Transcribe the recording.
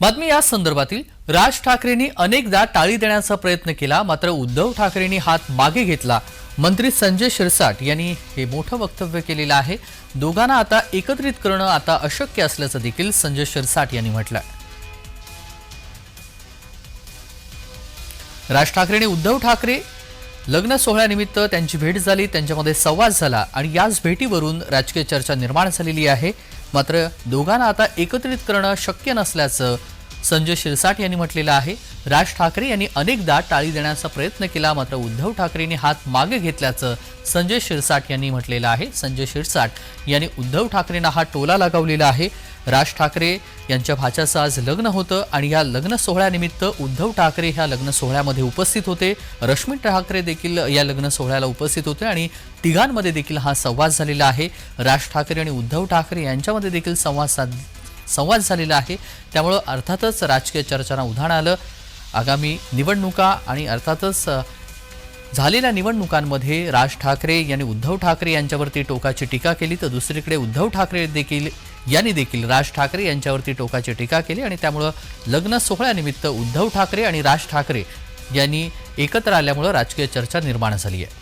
बातमी या संदर्भातील. राज ठाकरेंनी अनेकदा टाळी देण्याचा प्रयत्न केला मात्र उद्धव ठाकरेंनी हात मागे घेतला. मंत्री संजय शिरसाट यांनी हे मोठं वक्तव्य केलेलं आहे. दोघांना आता एकत्रित करणं आता अशक्य असल्याचं देखील संजय शिरसाट यांनी म्हटलं राज ठाकरेंनी उद्धव ठाकरे लग्न सोहळ्यानिमित्त त्यांची भेट झाली त्यांच्यामध्ये संवाद झाला आणि याच भेटीवरून राजकीय चर्चा निर्माण झालेली आहे. मात्र दोघांना आता एकत्रित करणं शक्य नसल्याचं संजय शिरसाट यांनी म्हटलेलं आहे. राज ठाकरे यांनी अनेकदा टाळी देण्याचा प्रयत्न केला मात्र उद्धव ठाकरेंनी हात मागे घेतल्याचं संजय शिरसाट यांनी म्हटलेलं आहे. संजय शिरसाट यांनी उद्धव ठाकरेंना हा टोला लगावलेला आहे. राज ठाकरे यांच्या भाच्याचं आज लग्न होतं आणि या लग्न सोहळ्यानिमित्त उद्धव ठाकरे ह्या लग्न सोहळ्यामध्ये उपस्थित होते. रश्मी ठाकरे देखील या लग्न सोहळ्याला उपस्थित होते आणि तिघांमध्ये देखील हा संवाद झालेला आहे. राज ठाकरे आणि उद्धव ठाकरे यांच्यामध्ये देखील संवाद साध संवाद झालेला आहे. त्यामुळं अर्थातच राजकीय चर्चांना उधाण आलं. आगामी निवडणुका आणि अर्थातच झालेल्या निवडणुकांमध्ये राज ठाकरे यांनी उद्धव ठाकरे यांच्यावरती टोकाची टीका केली तर दुसरीकडे उद्धव ठाकरे देखील यांनी देखील राज ठाकरे यांच्यावरती टोकाची टीका केली आणि त्यामुळं लग्न सोहळ्यानिमित्त उद्धव ठाकरे आणि राज ठाकरे यांनी एकत्र आल्यामुळं राजकीय चर्चा निर्माण झाली आहे.